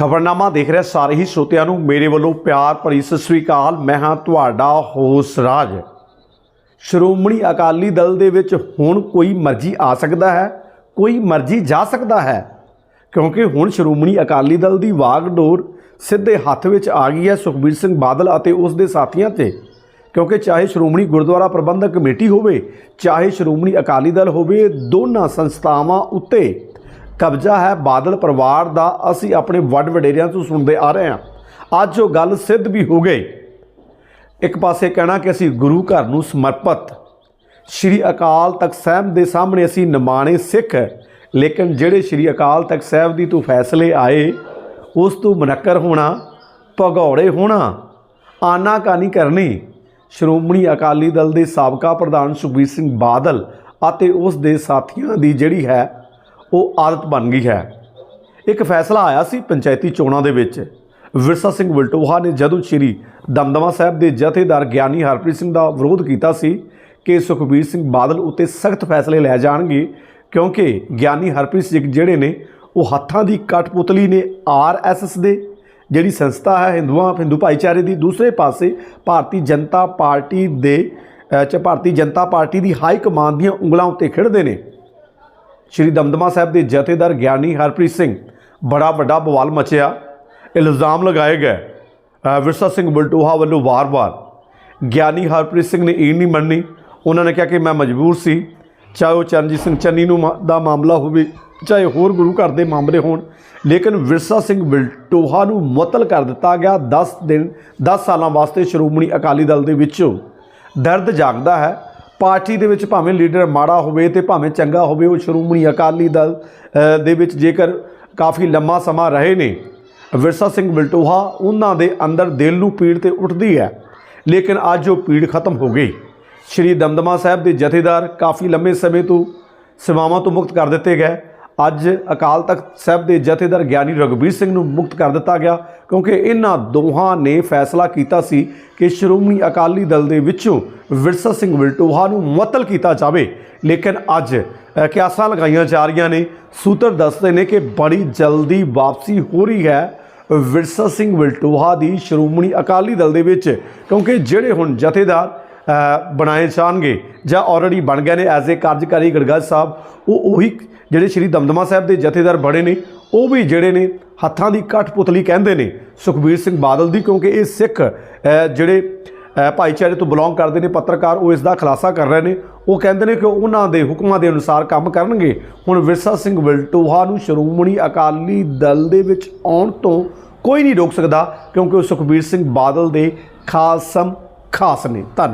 ਖਬਰਨਾਮਾ ਦੇਖ ਰਹੇ ਸਾਰੇ ਹੀ ਸਰੋਤਿਆਂ ਨੂੰ, ਮੇਰੇ ਵੱਲੋਂ ਪਿਆਰ ਭਰੀ ਸਤਿ ਸ੍ਰੀ ਅਕਾਲ। ਮੈਂ ਹਾਂ ਤੁਹਾਡਾ ਹੋਸ ਰਾਜ। ਸ਼੍ਰੋਮਣੀ ਅਕਾਲੀ ਦਲ ਦੇ ਵਿੱਚ ਹੁਣ ਕੋਈ ਮਰਜ਼ੀ ਆ ਸਕਦਾ ਹੈ, ਕੋਈ ਮਰਜ਼ੀ ਜਾ ਸਕਦਾ ਹੈ, ਕਿਉਂਕਿ ਹੁਣ ਸ਼੍ਰੋਮਣੀ ਅਕਾਲੀ ਦਲ ਦੀ ਵਾਗਡੋਰ ਸਿੱਧੇ ਹੱਥ ਵਿੱਚ ਆ ਗਈ ਹੈ ਸੁਖਬੀਰ ਸਿੰਘ ਬਾਦਲ ਅਤੇ ਉਸ ਦੇ ਸਾਥੀਆਂ ਤੇ। ਕਿਉਂਕਿ ਚਾਹੇ ਸ਼੍ਰੋਮਣੀ ਗੁਰਦੁਆਰਾ ਪ੍ਰਬੰਧਕ ਕਮੇਟੀ ਹੋਵੇ, ਚਾਹੇ ਸ਼੍ਰੋਮਣੀ ਅਕਾਲੀ ਦਲ ਹੋਵੇ, ਦੋਨਾਂ ਸੰਸਥਾਵਾਂ ਉੱਤੇ ਕਬਜ਼ਾ ਹੈ ਬਾਦਲ ਪਰਿਵਾਰ ਦਾ, ਅਸੀਂ ਆਪਣੇ ਵੱਡ ਵਡੇਰਿਆਂ ਤੋਂ ਸੁਣਦੇ ਆ ਰਹੇ ਹਾਂ। ਅੱਜ ਉਹ ਗੱਲ ਸਿੱਧ ਵੀ ਹੋ ਗਈ। ਇੱਕ ਪਾਸੇ ਕਹਿਣਾ ਕਿ ਅਸੀਂ ਗੁਰੂ ਘਰ ਨੂੰ ਸਮਰਪਿਤ। ਸ਼੍ਰੀ ਅਕਾਲ ਤਖਤ ਸਾਹਿਬ ਦੇ ਸਾਹਮਣੇ ਅਸੀਂ ਨਿਮਾਣੇ ਸਿੱਖ, ਲੇਕਿਨ ਜਿਹੜੇ ਸ਼੍ਰੀ ਅਕਾਲ ਤਖਤ ਸਾਹਿਬ ਦੀ ਤੋਂ ਫੈਸਲੇ ਆਏ, ਉਸ ਤੋਂ ਮਨਕਰ ਹੋਣਾ, ਭਗੌੜੇ ਹੋਣਾ ਆਨਾਕਾਨੀ ਕਰਨੀ। ਸ਼੍ਰੋਮਣੀ ਅਕਾਲੀ ਦਲ ਦੇ ਸਾਬਕਾ ਪ੍ਰਧਾਨ ਸੁਖਬੀਰ ਸਿੰਘ ਬਾਦਲ ਅਤੇ ਉਸ ਦੇ ਸਾਥੀਆਂ ਦੀ ਜਿਹੜੀ ਹੈ ਉਹ ਆਦਤ ਬਣ ਗਈ ਹੈ। ਇੱਕ ਫੈਸਲਾ ਆਇਆ ਸੀ ਪੰਚਾਇਤੀ ਚੋਣਾਂ ਦੇ ਵਿੱਚ। ਵਿਰਸਾ ਸਿੰਘ ਵਲਟੋਹਾ ਨੇ ਜਦੋਂ ਸ਼੍ਰੀ ਦਮਦਮਾ ਸਾਹਿਬ ਦੇ ਜਥੇਦਾਰ ਗਿਆਨੀ ਹਰਪ੍ਰੀਤ ਸਿੰਘ ਦਾ ਵਿਰੋਧ ਕੀਤਾ ਸੀ ਕਿ ਸੁਖਬੀਰ ਸਿੰਘ ਬਾਦਲ ਉੱਤੇ ਸਖਤ ਫੈਸਲੇ ਲੈ ਜਾਣਗੇ, ਕਿਉਂਕਿ ਗਿਆਨੀ ਹਰਪ੍ਰੀਤ ਸਿੰਘ ਜਿਹੜੇ ਨੇ, ਉਹ ਹੱਥਾਂ ਦੀ ਕਠਪੁਤਲੀ ਨੇ ਆਰਐਸਐਸ ਦੇ। ਜਿਹੜੀ ਸੰਸਥਾ ਹੈ ਹਿੰਦੂਆਂ, ਹਿੰਦੂ ਭਾਈਚਾਰੇ ਦੀ, ਦੂਸਰੇ ਪਾਸੇ ਭਾਰਤੀ ਜਨਤਾ ਪਾਰਟੀ ਦੇ ਚ ਭਾਰਤੀ ਜਨਤਾ ਪਾਰਟੀ ਦੀ ਹਾਈ ਕਮਾਂਡ ਦੀਆਂ ਉਂਗਲਾਂ ਉੱਤੇ ਖਿੜਦੇ ਨੇ। ਸ਼੍ਰੀ ਦਮਦਮਾ ਸਾਹਿਬ ਦੇ ਜਥੇਦਾਰ ਗਿਆਨੀ ਹਰਪ੍ਰੀਤ ਸਿੰਘ ਬੜਾ ਵੱਡਾ ਬਵਾਲ ਮਚਿਆ। ਇਲਜ਼ਾਮ ਲਗਾਏ ਗਏ। ਵਿਰਸਾ ਸਿੰਘ ਬਲਟੋਹਾ ਵੱਲੋਂ ਵਾਰ-ਵਾਰ ਗਿਆਨੀ ਹਰਪ੍ਰੀਤ ਸਿੰਘ ਨੇ ਇਹ ਨਹੀਂ ਮੰਨੀ। ਉਹਨਾਂ ਨੇ ਕਿਹਾ ਕਿ ਮੈਂ ਮਜਬੂਰ ਸੀ। ਚਾਹੇ ਉਹ ਚਰਨਜੀਤ ਸਿੰਘ ਚੰਨੀ ਨੂੰ ਮਾ- ਦਾ ਮਾਮਲਾ ਹੋਵੇ, ਚਾਹੇ ਹੋਰ ਗੁਰੂ ਘਰ ਦੇ ਮਾਮਲੇ ਹੋਣ, ਲੇਕਿਨ ਵਿਰਸਾ ਸਿੰਘ ਬਲਟੋਹਾ ਨੂੰ ਮੁਅੱਤਲ ਕਰ ਦਿੱਤਾ ਗਿਆ। 10 ਦਿਨ 10 ਸਾਲਾਂ ਵਾਸਤੇ ਸ਼੍ਰੋਮਣੀ ਅਕਾਲੀ ਦਲ ਦੇ ਵਿੱਚੋਂ ਦਰਦ ਜਾਗਦਾ ਹੈ। ਪਾਰਟੀ ਦੇ ਵਿੱਚ ਭਾਵੇਂ ਲੀਡਰ ਮਾੜਾ ਹੋਵੇ ਤੇ ਭਾਵੇਂ ਚੰਗਾ ਹੋਵੇ, ਉਹ ਸ਼੍ਰੋਮਣੀ ਅਕਾਲੀ ਦਲ ਦੇ ਵਿੱਚ ਜੇਕਰ ਕਾਫੀ ਲੰਮਾ ਸਮਾਂ ਰਹੇ ਨੇ, ਵਿਰਸਾ ਸਿੰਘ ਬਲਟੋਹਾ ਉਹਨਾਂ ਦੇ ਅੰਦਰ ਦਿਲ ਨੂੰ ਪੀੜ ਤੇ ਉੱਠਦੀ ਹੈ, ਲੇਕਿਨ ਅੱਜ ਉਹ ਪੀੜ ਖਤਮ ਹੋ ਗਈ। ਸ਼੍ਰੀ ਦਮਦਮਾ ਸਾਹਿਬ ਦੇ ਜਥੇਦਾਰ ਕਾਫੀ ਲੰਮੇ ਸਮੇਂ ਤੋਂ ਸੇਵਾਵਾਂ ਤੋਂ ਮੁਕਤ ਕਰ ਦਿੱਤੇ ਗਏ। ਅੱਜ ਅਕਾਲ ਤਖਤ ਸਾਹਿਬ ਦੇ ਜਥੇਦਾਰ ਗਿਆਨੀ ਰਗਵੀਰ ਸਿੰਘ ਨੂੰ ਮੁਕਤ ਕਰ ਦਿੱਤਾ ਗਿਆ ਕਿਉਂਕਿ ਇਹਨਾਂ ਦੋਹਾਂ ਨੇ ਫੈਸਲਾ ਕੀਤਾ ਸੀ ਕਿ ਸ਼੍ਰੋਮਣੀ ਅਕਾਲੀ ਦਲ ਦੇ ਵਿੱਚੋਂ ਵਿਰਸਾ ਸਿੰਘ ਵਿਲਟੋਹਾ ਨੂੰ ਮੁਅੱਤਲ ਕੀਤਾ ਜਾਵੇ। ਲੇਕਿਨ ਅੱਜ ਕਿਆਸਾਂ ਲਗਾਈਆਂ ਜਾ ਰਹੀਆਂ ਨੇ। ਸੂਤਰ ਦੱਸਦੇ ਨੇ ਕਿ ਬੜੀ ਜਲਦੀ ਵਾਪਸੀ ਹੋ ਰਹੀ ਹੈ ਵਿਰਸਾ ਸਿੰਘ ਵਿਲਟੋਹਾ ਦੀ ਸ਼੍ਰੋਮਣੀ ਅਕਾਲੀ ਦਲ ਦੇ ਵਿੱਚ ਕਿਉਂਕਿ ਜਿਹੜੇ ਹੁਣ ਜਥੇਦਾਰ ਬਣਾਏ ਜਾਣਗੇ ਜਾਂ ਆਲਰੇਡੀ ਬਣ ਗਏ ਨੇ ਐਜ਼ ਏ ਕਾਰਜਕਾਰੀ ਗੜਗੜ ਸਾਹਿਬ। ਉਹ ਉਹੀ ਜਿਹੜੇ ਸ਼੍ਰੀ ਦਮਦਮਾ ਸਾਹਿਬ ਦੇ ਜਥੇਦਾਰ ਬੜੇ ਨੇ, ਉਹ ਵੀ ਜਿਹੜੇ ਨੇ ਹੱਥਾਂ ਦੀ ਕਠਪੁਤਲੀ ਕਹਿੰਦੇ ਨੇ। ਸੁਖਬੀਰ ਸਿੰਘ ਬਾਦਲ ਦੀ, ਕਿਉਂਕਿ ਇਹ ਸਿੱਖ ਜਿਹੜੇ ਭਾਈਚਾਰੇ ਤੋਂ ਬਿਲੋਂਗ ਕਰਦੇ ਨੇ, ਪੱਤਰਕਾਰ, ਉਹ ਇਸ ਦਾ ਖੁਲਾਸਾ ਕਰ ਰਹੇ ਨੇ। ਉਹ ਕਹਿੰਦੇ ਨੇ ਕਿ ਉਹਨਾਂ ਦੇ ਹੁਕਮਾਂ ਦੇ ਅਨੁਸਾਰ ਕੰਮ ਕਰਨਗੇ। ਹੁਣ ਵਿਰਸਾ ਸਿੰਘ ਵਿਲਟੋਹਾ ਨੂੰ ਸ਼੍ਰੋਮਣੀ ਅਕਾਲੀ ਦਲ ਦੇ ਵਿੱਚ ਆਉਣ ਤੋਂ ਕੋਈ ਨਹੀਂ ਰੋਕ ਸਕਦਾ, ਕਿਉਂਕਿ ਉਹ ਸੁਖਬੀਰ ਸਿੰਘ ਬਾਦਲ ਦੇ ਖਾਸਮ ਖਾਸ ਨੇ। ਧੰਨ